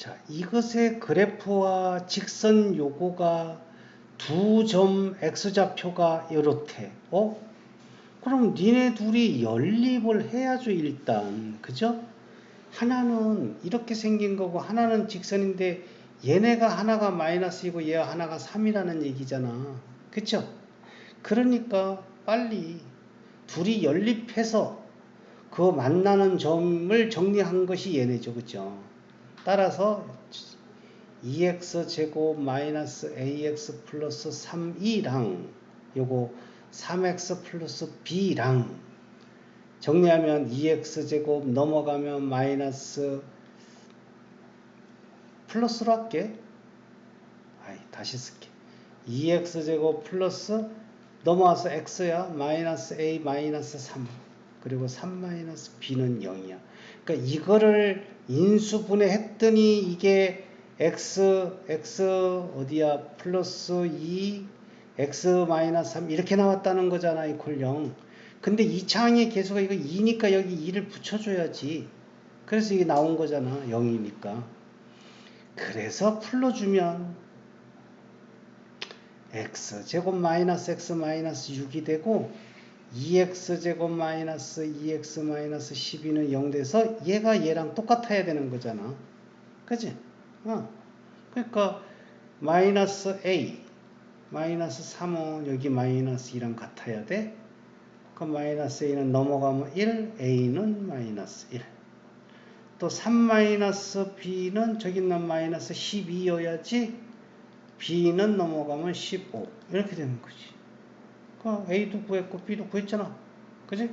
자, 이것의 그래프와 직선 요거가 두 점 x좌표가 이렇대. 어? 그럼 니네 둘이 연립을 해야죠, 일단. 그죠? 하나는 이렇게 생긴 거고 하나는 직선인데 얘네가 하나가 마이너스이고 얘가 하나가 3이라는 얘기잖아. 그쵸? 그러니까 빨리 둘이 연립해서 그 만나는 점을 정리한 것이 얘네죠. 그죠? 따라서 2x 제곱 마이너스 ax 플러스 3이랑 요거 3x 플러스 b랑 정리하면 2x 제곱 넘어가면 마이너스 플러스로 할게. 아이, 다시 쓸게. 2x 제곱 플러스 넘어와서 x야 마이너스 a 마이너스 3 그리고 3 마이너스 b는 0이야. 그러니까 이거를 인수분해 했더니 이게 x x 어디야 플러스 2 x 마이너스 3 이렇게 나왔다는 거잖아 이퀄 0. 근데 이 창의 개수가 이거 2니까 여기 2를 붙여줘야지. 그래서 이게 나온 거잖아 0이니까. 그래서 풀어주면 x 제곱 마이너스 x 마이너스 6이 되고 2x 제곱 마이너스 2x 마이너스 12는 0 돼서 얘가 얘랑 똑같아야 되는 거잖아. 그지? 어. 그러니까 마이너스 a 마이너스 3은 여기 마이너스 2랑 같아야 돼. 그럼 마이너스 a는 넘어가면 1, a는 마이너스 1. 또 3 마이너스 b는 저기 있는 마이너스 12여야지 b는 넘어가면 15 이렇게 되는 거지. 그 a도 구했고 b도 구했잖아. 그지?